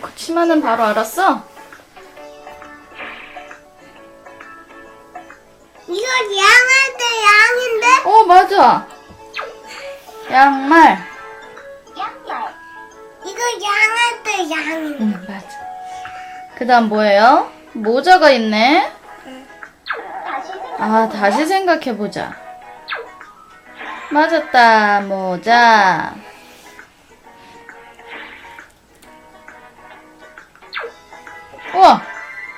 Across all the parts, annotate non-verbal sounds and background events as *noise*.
그 치마는 바로 알았어? 이거 양한테 양인데? 어, 맞아. 양말. 양말. 이거 양한테 양인데. 응, 맞아. 그 다음 뭐예요? 모자가 있네? 아, 다시 생각해 보자. 맞았다, 모자. 우와,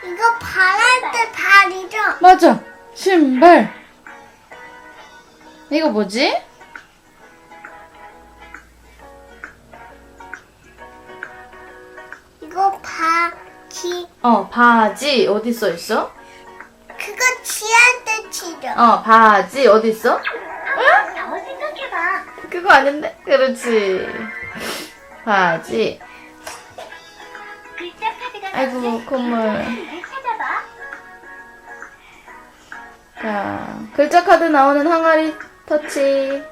이거 발할 때 발이죠? 맞아. 신발. 이거 뭐지? 이거 바지. 어, 바지. 어디 써 있어? 그거 지할 때 치죠. 어, 바지. 어디 있어? 더 생각해봐. 그거 아닌데? 그렇지. 바지. 아이고, 콧물. 자, 글자 카드 나오는 항아리 터치.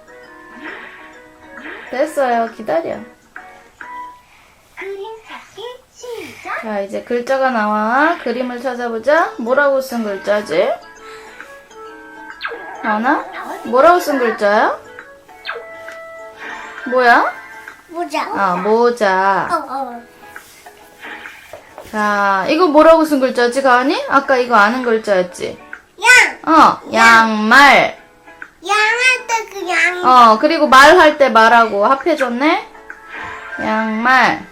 됐어요. 기다려. 자, 이제 글자가 나와. 그림을 찾아보자. 뭐라고 쓴 글자지? 하나? 뭐라고 쓴 글자야? 뭐야? 모자. 아, 모자. 어, 어. 자, 이거 뭐라고 쓴 글자지, 가은이? 아까 이거 아는 글자였지? 양. 어, 양말. 양할 때 그 양이. 어, 그리고 말할 때 말하고 합해줬네? 양말.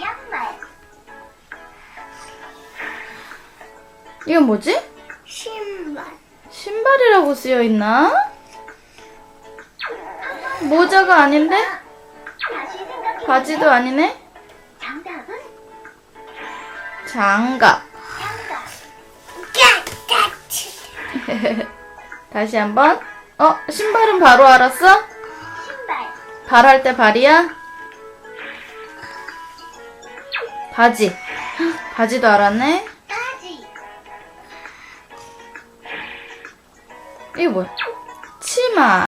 양말. 이건 뭐지? 신발. 신발이라고 쓰여 있나? 모자가 아닌데? 바지도 아니네? 장갑. *laughs* 다시 한번. 어, 신발은 바로 알았어? 신발. 발할 때 발이야? 바지. 헉, *gasps* 바지도 알았네? 바지. 이거 뭐야? 치마.